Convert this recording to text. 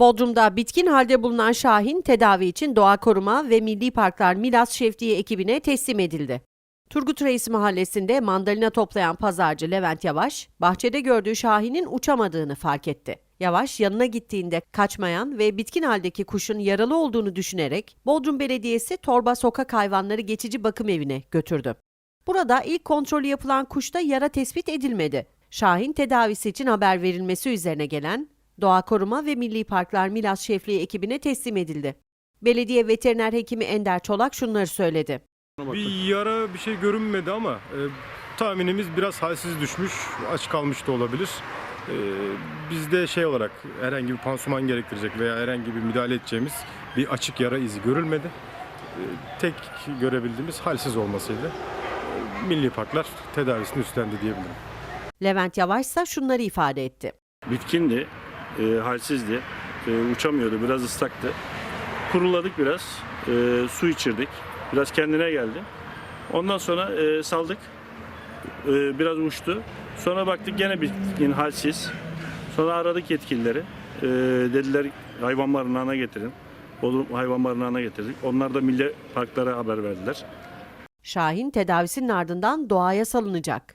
Bodrum'da bitkin halde bulunan Şahin tedavi için Doğa Koruma ve Milli Parklar Milas Şefliği ekibine teslim edildi. Turgut Reis Mahallesi'nde mandalina toplayan pazarcı Levent Yavaş, bahçede gördüğü Şahin'in uçamadığını fark etti. Yavaş yanına gittiğinde kaçmayan ve bitkin haldeki kuşun yaralı olduğunu düşünerek Bodrum Belediyesi Torba Sokak Hayvanları Geçici Bakım Evi'ne götürdü. Burada ilk kontrolü yapılan kuşta yara tespit edilmedi. Şahin tedavisi için haber verilmesi üzerine gelen Doğa Koruma ve Milli Parklar Milas Şefliği ekibine teslim edildi. Belediye veteriner hekimi Ender Çolak şunları söyledi. Bir yara bir şey görünmedi ama e, tahminimiz biraz halsiz düşmüş, aç kalmış da olabilir. E, bizde şey olarak herhangi bir pansuman gerektirecek veya herhangi bir müdahale edeceğimiz bir açık yara izi görülmedi. E, tek görebildiğimiz halsiz olmasıydı. E, Milli Parklar tedavisini üstlendi diyebilirim. Levent Yavaş ise şunları ifade etti. Bitkindi, e, halsizdi, e, uçamıyordu, biraz ıslaktı. Kuruladık biraz, e, su içirdik, biraz kendine geldi. Ondan sonra e, saldık, E, biraz uçtu. Sonra baktık gene bitkin, halsiz. Sonra aradık yetkilileri, E, dediler hayvan barınağına getirin. Bodrum hayvan barınağına getirdik. Onlar da milli parklara haber verdiler. Şahin tedavisinin ardından doğaya salınacak.